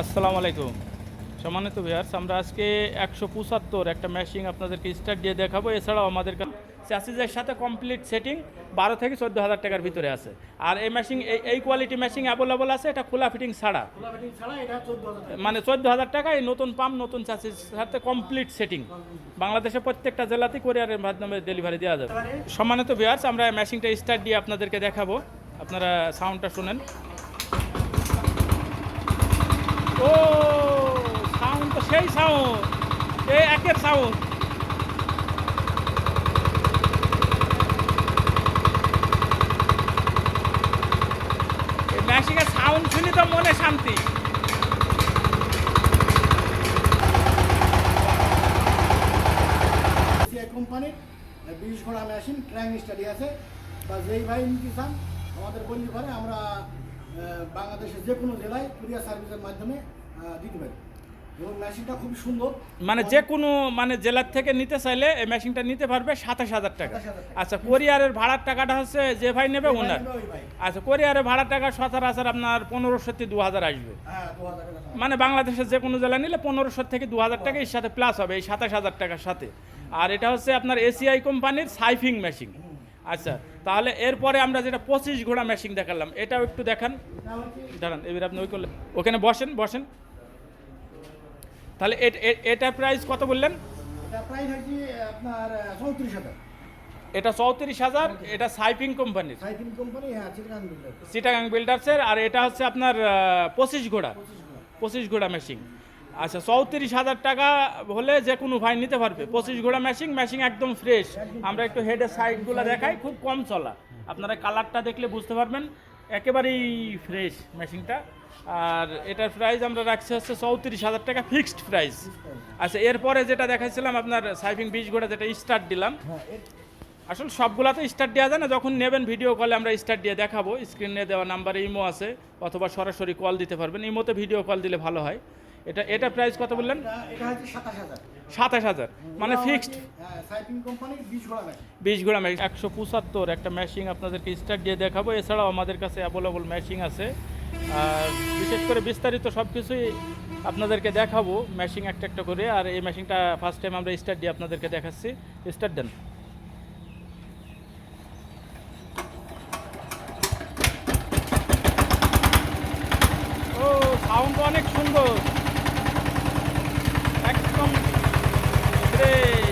আসসালামু আলাইকুম। সম্মানিত ভিয়ার্স আমরা আজকে একশো পঁচাত্তর একটা মেশিন আপনাদেরকে স্টার্ট দিয়ে দেখাবো। এছাড়াও আমাদের চ্যাসিসের সাথে কমপ্লিট সেটিং বারো থেকে চোদ্দ হাজার টাকার ভিতরে আছে। আর এই মেশিন এই এই কোয়ালিটি মেশিন অ্যাভেলেবল আছে এটা খোলা ফিটিং ছাড়া। মানে চোদ্দ হাজার টাকা এই নতুন পাম্প নতুন চাষির সাথে কমপ্লিট সেটিং বাংলাদেশের প্রত্যেকটা জেলাতেই কোরিয়ারের মাধ্যমে ডেলিভারি দেওয়া যাবে। সম্মানিত ভিয়ার্স আমরা মেশিনটা স্টার্ট দিয়ে আপনাদেরকে দেখাবো। আপনারা সাউন্ডটা শুনেন। ও সাউন্ড তো সেই সাউন্ড এই একের সাউন্ড ম্যাশিংয়ের সাউন্ড শুনি তো মনে শান্তি। কোম্পানির বিশ ঘোড়া মেশিন ক্র্যাং স্টাডি আছে। বা যেই ভাই নিতে চান, আমাদের বললি পারে আমরা বাংলাদেশের যে কোনো জেলায় কুরিয়ার সার্ভিসের মাধ্যমে দিতে পারি। এবং মেশিনটা খুবই সুন্দর। মানে যে কোনো মানে জেলার থেকে নিতে চাইলে এই মেশিনটা নিতে পারবে সাতাশ হাজার টাকা। আচ্ছা কোরিয়ারের ভাড়ার টাকাটা হচ্ছে যে ভাই নেবে ওনার। আচ্ছা কোরিয়ারের ভাড়ার টাকা সচরাচর আপনার পনেরোশো থেকে দু হাজার আসবে। হ্যাঁ মানে বাংলাদেশের যে কোনো জেলা নিলে পনেরোশো থেকে দু হাজার টাকা এর সাথে প্লাস হবে এই সাতাশ হাজার টাকার সাথে। আর এটা হচ্ছে আপনার এসিআই কোম্পানির সাইফিং মেশিন আচ্ছা তাহলে এরপরে আমরা যেটা পঁচিশ ঘোড়া মেশিন দেখালাম এটাও একটু দেখান। দাঁড়ান এবার আপনি ওই করলেন ওখানে বসেন বসেন। তাহলে এটা প্রাইস কত বললেন? এটা আপনার চৌত্রিশ হাজার। এটা সাইফিং কোম্পানির চিটাগাং বিল্ডার্সের আর এটা হচ্ছে আপনার পঁচিশ ঘোড়া। পঁচিশ ঘোড়া। মেশিন আচ্ছা চৌত্রিশ হাজার টাকা হলে যে কোনো ভাই নিতে পারবে। পঁচিশ ঘোড়া মেশিন ম্যাশিং একদম ফ্রেশ আমরা একটু হেডের সাইডগুলো দেখাই, খুব কম চলা। আপনারা কালারটা দেখলে বুঝতে পারবেন, একেবারেই ফ্রেশ মেশিনটা আর এটার প্রাইস আমরা রাখছি হচ্ছে চৌত্রিশ হাজার টাকা ফিক্সড প্রাইস আচ্ছা এরপরে যেটা দেখাইছিলাম আপনার সাইফিং বিশ ঘোড়া যেটা স্টার্ট দিলাম। আসলে সবগুলাতে স্টার্ট দেওয়া যায় না, যখন নেবেন ভিডিও কলে আমরা স্টার্ট দিয়ে দেখাবো। স্ক্রিনে দেওয়া নাম্বারে ইমো আছে, অথবা সরাসরি কল দিতে পারবেন। ইমোতে ভিডিও কল দিলে ভালো হয়। এটা এটা প্রাইস কত বললেন? সাতাশ হাজার। মানে ফিক্সড হ্যাঁ বিশ ঘোড়া মেশিন মেশিন একশো পঁচাত্তর একটা মেশিন আপনাদেরকে স্টার্ট দিয়ে দেখাবো। এছাড়াও আমাদের কাছে অ্যাভেলেবল মেশিন আছে। আর বিশেষ করে বিস্তারিত সব কিছুই আপনাদেরকে দেখাবো মেশিন একটা একটা করে। আর এই মেশিনটা ফার্স্ট টাইম আমরা স্টার্ট দিয়ে আপনাদেরকে দেখাচ্ছি। স্টার্ট দেন। ও সাউন্ড অনেক সুন্দর একদম ফ্রেশ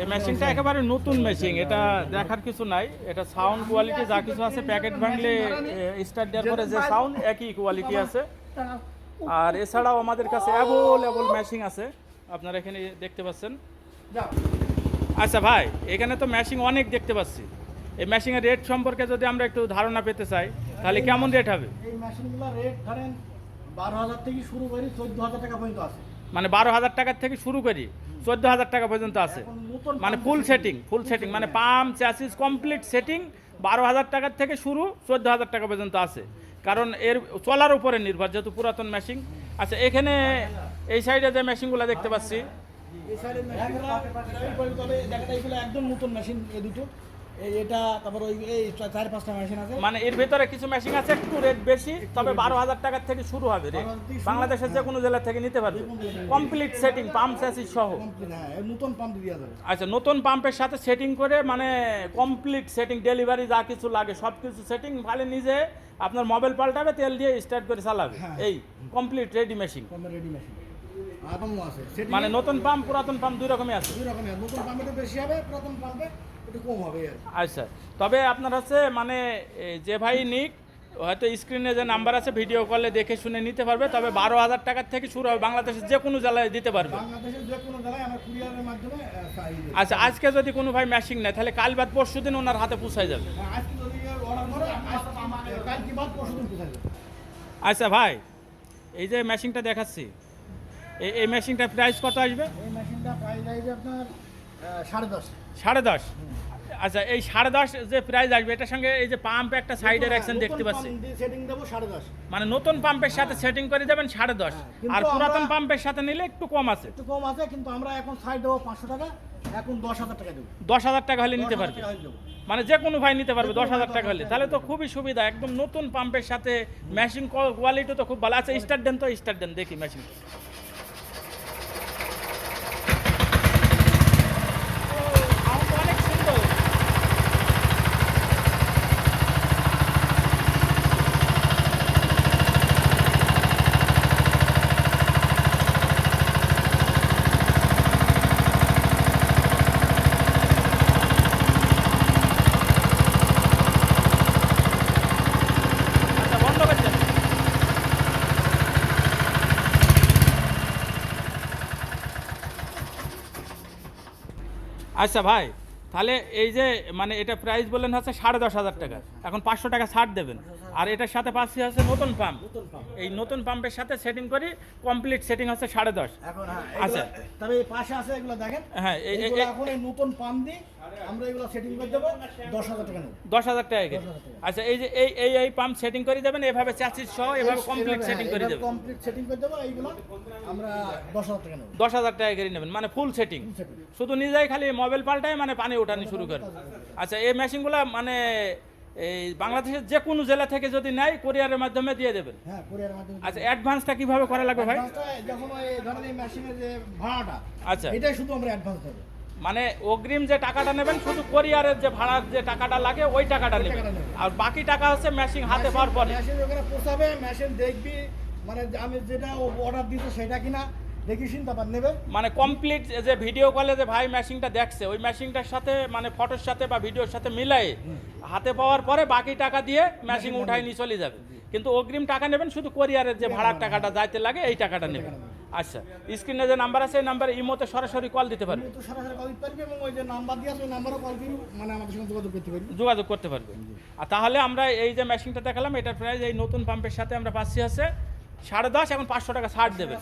এই মেশিনটা একেবারে নতুন মেশিন এটা দেখার কিছু নাই এটা সাউন্ড কোয়ালিটি যা কিছু আছে প্যাকেট ভাঙলে স্টার্ট দেওয়ার পরে যে সাউন্ড একই কোয়ালিটি আছে। আর এছাড়াও আমাদের কাছে অ্যাভেলেবল মেশিন আছে আপনারা এখানে দেখতে পাচ্ছেন। আচ্ছা ভাই এখানে তো মেশিন অনেক দেখতে পাচ্ছি। এই মেশিনের রেট সম্পর্কে যদি আমরা একটু ধারণা পেতে চাই তাহলে কেমন রেট হবে? এই মেশিনগুলো রেট ধরেন বারো হাজার থেকে শুরু করে চোদ্দ হাজার টাকা পর্যন্ত আছে। মানে বারো হাজার টাকার থেকে শুরু করি। চোদ্দ হাজার টাকা পর্যন্ত আছে। মানে ফুল সেটিং ফুল সেটিং মানে পাম্প চ্যাসিস কমপ্লিট সেটিং বারো হাজার টাকার থেকে শুরু চোদ্দ হাজার টাকা পর্যন্ত আছে। কারণ এর চলার উপরে নির্ভর যেহেতু পুরাতন মেশিন আচ্ছা এখানে এই সাইডে যে মেশিনগুলো দেখতে পাচ্ছি। একদম নতুন মেশিন দুটো। এটা তারপর ওই এই চার পাঁচটা মেশিন আছে। মানে এর ভেতরে কিছু মেশিন আছে একটু রেট বেশি তবে বারো হাজার টাকার থেকে শুরু হবে রেট 12,000 থেকে শুরু। বাংলাদেশের যে কোনো জেলা থেকে নিতে পারবে। কমপ্লিট সেটিং পাম্প চ্যাসিস সহ। হ্যাঁ এই নতুন পাম্প দিয়ে যাবে আচ্ছা নতুন পাম্পের সাথে সেটিং করে মানে কমপ্লিট সেটিং ডেলিভারি যা কিছু লাগে সব কিছু সেটিং ভালো নিজে আপনার মোবাইল পাল্টাবে তেল দিয়ে স্টার্ট করে চালাবে। হ্যাঁ। এই কমপ্লিট রেডি মেশিন রেডি মানে নতুন পাম্প পুরাতন পাম্প দুই আছে। দুই রকমের নতুন পাম্পে বেশি হবে পুরাতন পাম্পে একটু কম হবে আচ্ছা তবে আপনার হচ্ছে মানে যে ভাই নিক হয়তো স্ক্রিনে যে নাম্বার আছে ভিডিও কলে দেখে শুনে নিতে পারবে তবে বারো হাজার টাকার থেকে শুরু হবে বাংলাদেশের যে কোনো জেলায় দিতে পারবে। আচ্ছা আজকে যদি কোনো ভাই মেশিন নেয় তাহলে কাল বাদ পরশু দিন ওনার হাতে পুষাই যাবে। কোথায় যাবে। আচ্ছা ভাই এই যে মেশিনটা দেখাচ্ছি এই মেশিনটার প্রাইস কত আসবে? এই প্রাইস আসবে আপনার সাড়ে দশ। আচ্ছা এই সাড়ে দশ যে প্রাইস আসবে এটার সঙ্গে এই যে পাম্প একটা সাইডে রাখছেন দেখতে পাচ্ছি। মানে নতুন পাম্পের সাথে সেটিং করে দেবেন সাড়ে দশ। হ্যাঁ, আর পুরাতন পাম্পের সাথে নিলে একটু কম আছে। একটু কম আছে কিন্তু আমরা এখন সাইড দেবো পাঁচশো টাকা এখন দশ হাজার টাকা দেবো। দশ হাজার টাকা হলে নিতে পারবে। মানে যে কোনো ভাই নিতে পারবে দশ হাজার টাকা হলে। তাহলে তো খুবই সুবিধা একদম নতুন পাম্পের সাথে মেশিন কোয়ালিটি তো খুব ভালো। আছে স্টার্ট দেন তো স্টার্ট দেন দেখি মেশিন অনেক সুন্দর আচ্ছা বন্ধ করছেন আচ্ছা ভাই তাহলে এই যে মানে এটা প্রাইস বললেন হচ্ছে সাড়ে দশ হাজার টাকা। এখন পাঁচশো টাকা ছাড় দেবেন। আর এটার সাথে পাচ্ছি হচ্ছে নতুন পাম্প এই নতুন পাম্পের সাথে সেটিং করি কমপ্লিট সেটিং হচ্ছে সাড়ে দশ। হ্যাঁ আচ্ছা। তবে এই পাশে আছে এগুলো দেখেন। হ্যাঁ, এখন এই নতুন পাম্প দিয়ে আমরা এগুলো সেটিং করে দেবো দশ হাজার টাকা দশ হাজার টাকা। আচ্ছা এই যে এই এই এই পাম্প সেটিং করে দেবেন এভাবে চাচিস সহ এভাবে কমপ্লিট সেটিং করে দেবেন। কমপ্লিট সেটিং করে দেবো এইগুলো আমরা দশ হাজার টাকা নেব। দশ হাজার টাকা করে নেবেন মানে ফুল সেটিং শুধু নিজেই খালি মোবাইল পাল্টায় মানে পানি ওঠানি শুরু করে। আচ্ছা এই মেশিনগুলো মানে এই বাংলাদেশের যে কোনো জেলা থেকে যদি নেয় কোরিয়ারের মাধ্যমে দিয়ে দেবেন? হ্যাঁ আচ্ছা অ্যাডভান্সটা কীভাবে করা লাগবে ভাই? যখন ওই ধরেন এই মেশিনের যে ভাড়াটা আচ্ছা। এটাই শুধু আমরা অ্যাডভান্স দেবো। মানে অগ্রিম যে টাকাটা নেবেন শুধু কোরিয়ারের যে ভাড়ার যে টাকাটা লাগে ওই টাকাটা নেবেন। আর বাকি টাকা হচ্ছে মেশিন হাতে পাওয়ার পরে। মেশিন ওখানে পোষাবে মেশিন দেখবি মানে আমি যেটা অর্ডার দিতে সেটা কিনা দেখি নেবে। মানে কমপ্লিট যে ভিডিও কলে যে ভাই মেশিনটা দেখছে ওই মেশিনটার সাথে মানে ফটোর সাথে বা ভিডিওর সাথে মিলাই হাতে পাওয়ার পরে বাকি টাকা দিয়ে মেশিন উঠাই নিয়ে চলে যাবে। কিন্তু অগ্রিম টাকা নেবেন শুধু কোরিয়ারের যে ভাড়ার টাকাটা যাইতে লাগে এই টাকাটা নেবেন। আচ্ছা স্ক্রিনে যে নাম্বার আছে এই নাম্বারে ইমোতে সরাসরি কল দিতে পারবে। তো সরাসরি কল দিতে পারবি এবং ওই যে নাম্বার দিয়ে আছে ওই কল দিবি মানে আমাদের সঙ্গে যোগাযোগ করতে পারবি। যোগাযোগ করতে পারবে। আর তাহলে আমরা এই যে মেশিনটা দেখালাম এটার প্রাইস এই নতুন পাম্পের সাথে আমরা পাচ্ছি আছে সাড়ে দশ এখন পাঁচশো টাকা ছাড় দেবে।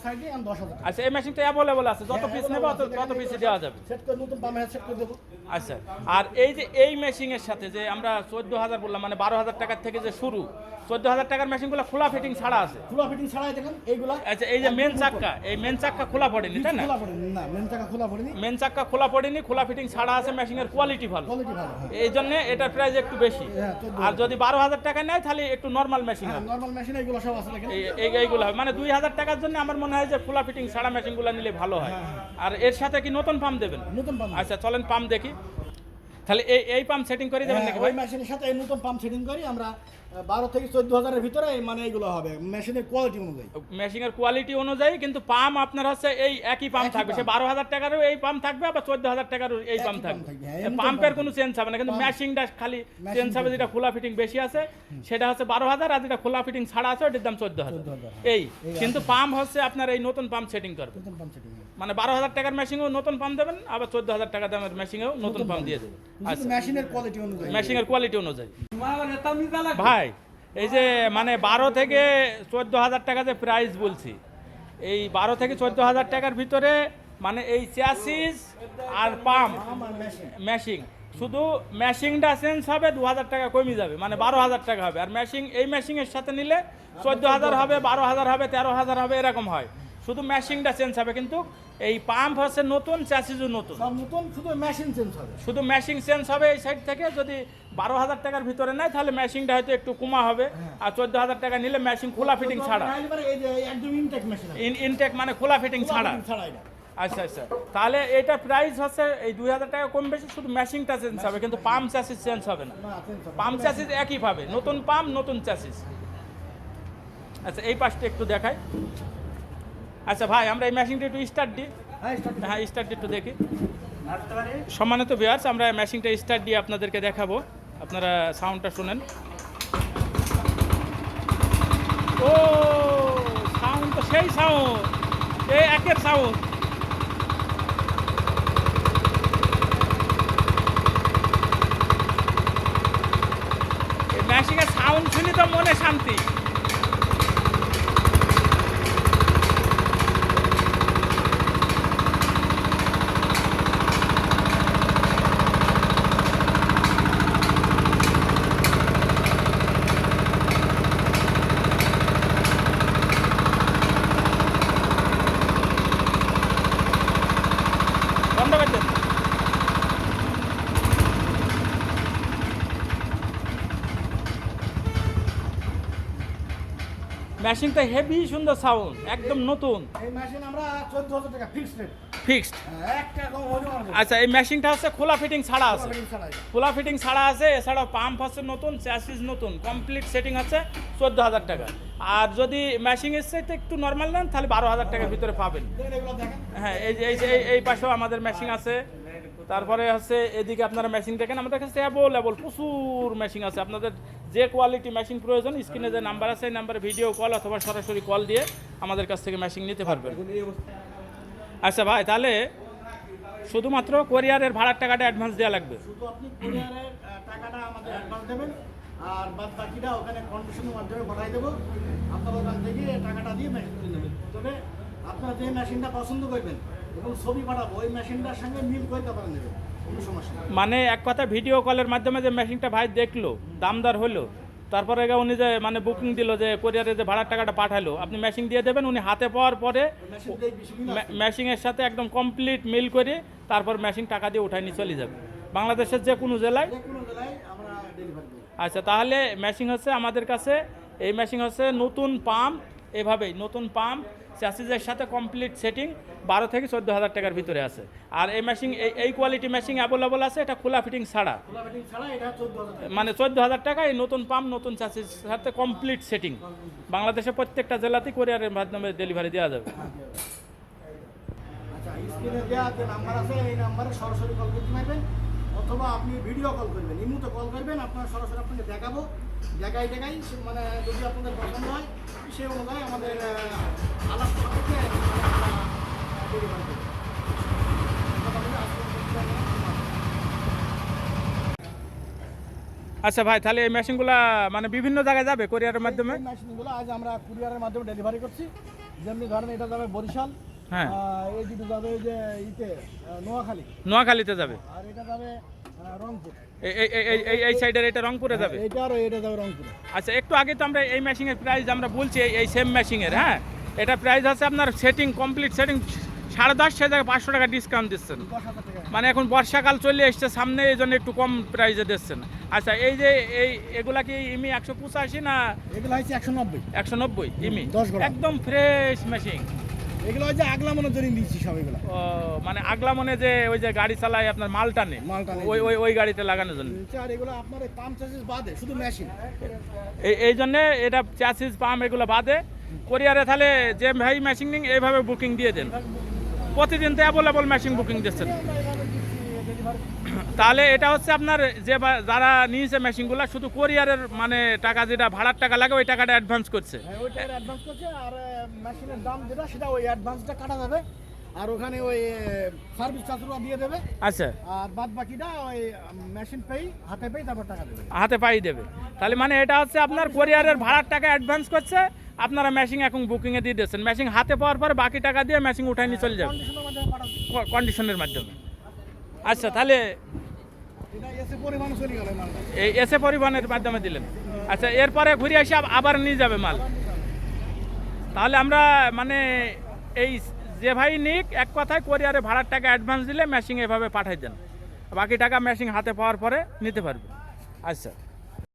আচ্ছা এই মেশিনটা অ্যাভেলেবল আছে। যত পিস নেবে তত তত পিসে দেওয়া যাবে। আচ্ছা আর এই যে এই মেশিনের সাথে যে আমরা চোদ্দ হাজার বললাম মানে বারো হাজার টাকার থেকে যে শুরু চোদ্দ হাজার টাকার মেশিনগুলো খোলা ফিটিং ছাড়া আছে। খোলা ফিটিং ছাড়াই দেখেন এইগুলা আচ্ছা এই যে মেন চাক্কা এই মেন চাক্কা খোলা পড়েনি তাই না? না মেন টাকা খোলা পড়েনি। মেন চাক্কা খোলা পড়েনি খোলা ফিটিং ছাড়া আছে মেশিনের কোয়ালিটি ভালো। কোয়ালিটি ভালো হ্যাঁ। এই জন্য এটার প্রাইস একটু বেশি। হ্যাঁ, 14,000 আর যদি বারো হাজার টাকা নেয় তাহলে একটু নর্মাল মেশিন হ্যাঁ নর্মাল মেশিন এগুলো সব আছে এই- হয়। হবে মানে দুই হাজার টাকার জন্য আমার মনে হয় যে ফুলা ফিটিং ছাড়া মেশিনগুলো নিলে ভালো হয়। আর এর সাথে কি নতুন পাম্প দেবেন? নতুন পাম্প আচ্ছা চলেন পাম্প দেখি। তাহলে এই এই পাম্প সেটিং করে দেবেন হ্যাঁ, নাকি ওই মেশিনের সাথে এই নতুন পাম্প সেটিং করি আমরা বারো থেকে চোদ্দ হাজারের ভিতরে মানে এগুলো হবে মেশিনের কোয়ালিটি অনুযায়ী। মেশিনের কোয়ালিটি অনুযায়ী কিন্তু পাম্প আপনার হচ্ছে এই একই পাম্প থাকবে। সে। বারো হাজার টাকারও এই পাম্প থাকবে আবার চোদ্দ হাজার টাকারও এই পাম্প থাকবে। থাকবে, হ্যাঁ, পাম্পের কোনো চেঞ্জ হবে না কিন্তু মেশিনটা খালি চেঞ্জ হবে যেটা খোলা ফিটিং বেশি আছে সেটা হচ্ছে বারো হাজার আর যেটা খোলা ফিটিং ছাড়া আছে ওটার দাম চোদ্দ হাজার। 14,000 এই কিন্তু পাম্প হচ্ছে আপনার এই নতুন পাম্প সেটিং করবে। মানে বারো হাজার টাকার মেশিনেও নতুন পাম্প দেবেন আবার চোদ্দ হাজার টাকা দামের মেশিনেও নতুন পাম্প দিয়ে দেবেন। মেশিনের কোয়ালিটি অনুযায়ী। মেশিনের কোয়ালিটি অনুযায়ী। ভাই এই যে মানে বারো থেকে চোদ্দ হাজার টাকা যে প্রাইস বলছি এই বারো থেকে চোদ্দ হাজার টাকার ভিতরে মানে এই চ্যাসিস আর পাম্প মেশিন ম্যাশিং শুধু ম্যাশিংটা চেঞ্জ হবে দু হাজার টাকা কমে যাবে মানে বারো হাজার টাকা হবে। আর ম্যাশিং এই ম্যাশিংয়ের সাথে নিলে চোদ্দ হাজার হবে বারো হাজার হবে তেরো হাজার হবে এরকম হয়। শুধু ম্যাশিংটা চেঞ্জ হবে কিন্তু এই পাম্প হচ্ছে নতুন চ্যাসিসও নতুন। নতুন শুধু মেশিন চেঞ্জ হবে। শুধু মেশিন চেঞ্জ হবে এই সাইড থেকে যদি বারো হাজার টাকার ভিতরে নেয় তাহলে মেশিনটা হয়তো একটু কমা হবে। আর চোদ্দ হাজার টাকা নিলে মেশিন খোলা ফিটিং ছাড়া। ইনটেক ইন ইনটেক মানে খোলা ফিটিং ছাড়া। আচ্ছা আচ্ছা। তাহলে এটা প্রাইস হচ্ছে এই দুই হাজার টাকা কম বেশি শুধু মেশিনটা চেঞ্জ হবে কিন্তু পাম্প চ্যাসিস চেঞ্জ হবে না। পাম্প চ্যাসিস একই পাবে। নতুন পাম্প নতুন চ্যাসিস আচ্ছা এই পাশটা একটু দেখাই। আচ্ছা ভাই আমরা এই মেশিনটা একটু স্টার্ট দিই। হ্যাঁ স্টার্ট হ্যাঁ একটু দেখি। সম্মানিত বিয়ার্স আমরা মেশিনটা স্টার্ট দিয়ে আপনাদেরকে দেখাবো। আপনারা সাউন্ডটা শুনেন। ও সাউন্ড তো সেই সাউন্ড এই একের সাউন্ড মেশিনের সাউন্ড শুনি তো মনে শান্তি বন্ধ করে দেন মেশিনটা হেভি সুন্দর সাউন্ড একদম নতুন। এই মেশিন আমরা চোদ্দ হাজার টাকা ফিক্সড রেট ফিক্সড আচ্ছা এই মেশিনটা হচ্ছে খোলা ফিটিং ছাড়া আছে। খোলা ফিটিং ছাড়া আছে এছাড়াও পাম্প হচ্ছে নতুন চ্যাসিস নতুন কমপ্লিট সেটিং আছে চোদ্দ হাজার টাকা। আর যদি মেশিং এর চাইতে একটু নর্মাল নেন তাহলে বারো হাজার টাকার ভিতরে পাবেন। হ্যাঁ এই যে এই যে এই- পাশেও আমাদের মেশিং আছে। তারপরে হচ্ছে এদিকে আপনারা মেশিন দেখেন আমাদের কাছে অ্যাভেলেবল প্রচুর মেশিন আছে। আপনাদের যে কোয়ালিটি মেশিন প্রয়োজন স্ক্রিনে যে নাম্বার আছে এই নাম্বারে ভিডিও কল অথবা সরাসরি কল দিয়ে আমাদের কাছ থেকে মেশিন নিতে পারবেন। আচ্ছা ভাই তাহলে শুধুমাত্র কোরিয়ারের ভাড়ার টাকাটা অ্যাডভান্স দেওয়া লাগবে? শুধু আপনি কুরিয়ারের টাকাটা আমাদের অ্যাডভান্স দেবেন আর বাদ বাকিটা ওখানে কন্ডিশনের মাধ্যমে পাঠাই দেবো। আপনার ওখান থেকে টাকাটা দিয়ে মেশিন নেবেন। তবে আপনারা যে মেশিনটা পছন্দ করবেন এবং ছবি পাঠাবো ওই মেশিনটার সঙ্গে মিল করে তারপরে নেবেন কোনো সমস্যা নেই। মানে এক কথা ভিডিও কলের মাধ্যমে যে মেশিনটা ভাই দেখল দামদার হলো তারপরে উনি যে মানে বুকিং দিল যে কোরিয়ারে যে ভাড়ার টাকাটা পাঠালো আপনি মেশিন দিয়ে দেবেন উনি হাতে পাওয়ার পরে ওই মেশিন দিয়ে বেশি মিল আছে। মেশিংয়ের সাথে একদম কমপ্লিট মিল করে তারপর মেশিন টাকা দিয়ে উঠাই নিয়ে চলে যাবে। বাংলাদেশের যে কোনো জেলায়? আচ্ছা তাহলে মেশিন হচ্ছে আমাদের কাছে এই মেশিন হচ্ছে নতুন পাম্প এভাবেই নতুন পাম্প চ্যাসিসের সাথে কমপ্লিট সেটিং বারো থেকে চোদ্দ হাজার টাকার ভিতরে আছে। আর এই মেশিন এই কোয়ালিটি মেশিন অ্যাভেলেবল আছে এটা খোলা ফিটিং ছাড়া। মানে চোদ্দ হাজার টাকা এই নতুন পাম্প নতুন চাষির সাথে কমপ্লিট সেটিং বাংলাদেশের প্রত্যেকটা জেলাতেই কোরিয়ারের মাধ্যমে ডেলিভারি দেওয়া যাবে। আচ্ছা স্ক্রিনে দেওয়া যে নাম্বার আছে এই নাম্বারে সরাসরি কল করতে পারবেন। অথবা আপনি ভিডিও কল করবেন। ইমুতে কল করবেন আপনার সরাসরি আপনাকে দেখাবো। দেখাই দেখাই মানে যদি আপনাদের পছন্দ হয় সে অনুযায়ী আমাদের আলাপ সাপেক্ষে আমরা ডেলিভারি দেবো কথা বলে আজকে আচ্ছা ভাই তাহলে এই মেশিনগুলো মানে বিভিন্ন জায়গায় যাবে কোরিয়ারের মাধ্যমে? মেশিনগুলো আজ আমরা কুরিয়ারের মাধ্যমে ডেলিভারি করছি। যেমনি ধরেন এটা যাবে বরিশাল হ্যাঁ। এই দুটো যাবে যে ইতে নোয়াখালী। নোয়াখালীতে যাবে? আর এটা যাবে রংপুর। এই সাইডের এটা রংপুরে যাবে? এটা আর এটা যাবে রংপুরে। আচ্ছা একটু আগে তো আমরা এই মেশিনের প্রাইস আমরা বলছি এই- এই সেম মেশিনের হ্যাঁ? এটা প্রাইস আছে আপনার সেটিং কমপ্লিট সেটিং সাড়ে দশ হাজার পাঁচশো টাকা ডিসকাউন্ট দিচ্ছেন। মানে এখন বর্ষাকাল চলে এসছে সামনে এই জন্য একটু কম প্রাইসে দিচ্ছেন। আচ্ছা এই যে এই এগুলা কি ইমি একশো পঁচাশি না এগুলো হচ্ছে একশো নব্বই। একশো নব্বই ইমি? একদম ফ্রেশ মেশিন এগুলো হচ্ছে আগলা মনে জরিন দিচ্ছি সব এগুলো। ও মানে আগলা মনে যে ওই যে গাড়ি চালায় আপনার মাল টানে ওই ওই ওই গাড়িতে লাগানোর জন্য। আর এগুলো আপনার এই পাম্প চার্জেস বাদে শুধু মেশিন এই এই জন্যে এটা চ্যাসিস পাম্প এগুলো বাদে। কোরিয়ারে তাহলে যে ভাই মেশিন নিন এইভাবে বুকিং দিয়ে দেন। প্রতিদিন তো অ্যাভেলেবল মেশিন বুকিং দিচ্ছেন। তাহলে এটা হচ্ছে আপনার যে যারা নিয়েছে মেশিনগুলো শুধু কোরিয়ারের মানে টাকা যেটা ভাড়ার টাকা লাগে ওই টাকাটা অ্যাডভান্স করছে। ওই অ্যাডভান্স করছে আর মেশিনের দাম যেটা সেটা ওই অ্যাডভান্সটা কাটা যাবে। আর ওখানে ওই সার্ভিস চার্জটা দিয়ে দেবে। আচ্ছা। আর বাদ বাকিটা ওই মেশিন পেই হাতে পেই তারপর টাকা দেবে। হাতে পাই দেবে। তাহলে মানে এটা হচ্ছে আপনার কোরিয়ারের ভাড়ার টাকা অ্যাডভান্স করছে আপনারা মেশিন এখন বুকিংয়ে দিয়ে দিচ্ছেন মেশিন হাতে পাওয়ার পরে বাকি টাকা দিয়ে মেশিন উঠাই নিয়ে চলে যাবে। কন্ডিশনের মাধ্যমে আচ্ছা তাহলে এই এসে পরিবহনের মাধ্যমে দিলেন। আচ্ছা এরপরে ঘুরে এসে আবার নিয়ে যাবে মাল। তাহলে আমরা মানে এই যে ভাই নিক এক কথায় কোরিয়ারে ভাড়ার টাকা অ্যাডভান্স দিলে মেশিং এভাবে পাঠাই দেন। বাকি টাকা মেশিং হাতে পাওয়ার পরে নিতে পারবে। আচ্ছা।